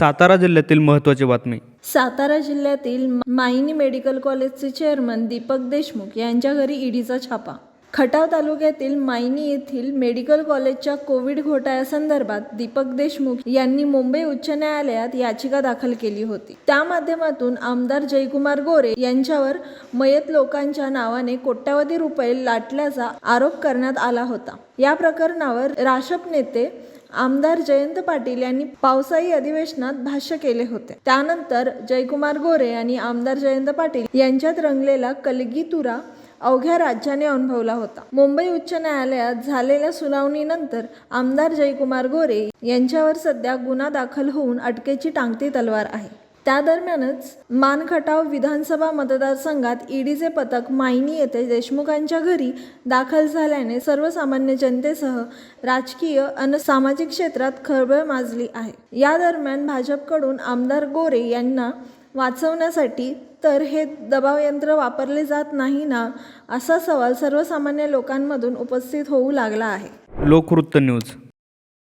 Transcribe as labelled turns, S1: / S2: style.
S1: सातारा जिल्ह्यातील महत्त्वाची बातमी.
S2: सातारा जिल्ह्यातील मायनी मेडिकल कॉलेजचे चेअरमन दीपक देशमुख यांच्या घरी ईडीचा छापा. खटाव तालुक्यातील मायनी येथील मेडिकल कॉलेजच्या कोविड घोटाळ्यासंदर्भात दीपक देशमुख यांनी मुंबई उच्च न्यायालयात याचिका दाखल केली होती. त्या माध्यमातून आमदार जयकुमार गोरे यांच्यावर मयत लोकांच्या नावाने कोट्यावधी रुपये लाटल्याचा आरोप करण्यात आला होता. या प्रकरणावर राशप नेते आमदार जयंत पाटील यांनी पावसाळी अधिवेशनात भाष्य केले होते. त्यानंतर जयकुमार गोरे आणि आमदार जयंत पाटील यांच्यात रंगलेला कलगीतुरा अवघ्या राज्याने अनुभवला होता. मुंबई उच्च न्यायालयात झालेल्या सुनावणीनंतर आमदार जयकुमार गोरे यांच्यावर सध्या गुन्हा दाखल होऊन अटकेची टांगती तलवार आहे. त्या दरम्यानच मानखटाव विधानसभा मतदारसंघात ईडीचे पथक मायनी येथे देशमुखांच्या घरी दाखल झाल्याने सर्वसामान्य जनतेसह राजकीय अन सामाजिक क्षेत्रात खळबळ माजली आहे. या दरम्यान भाजपकडून आमदार गोरे यांना वाचवण्यासाठी तर हे दबाव यंत्र वापरले जात नाही ना असा सवाल सर्वसामान्य लोकांमधून उपस्थित होऊ लागला आहे.
S1: लोकवृत्त न्यूज.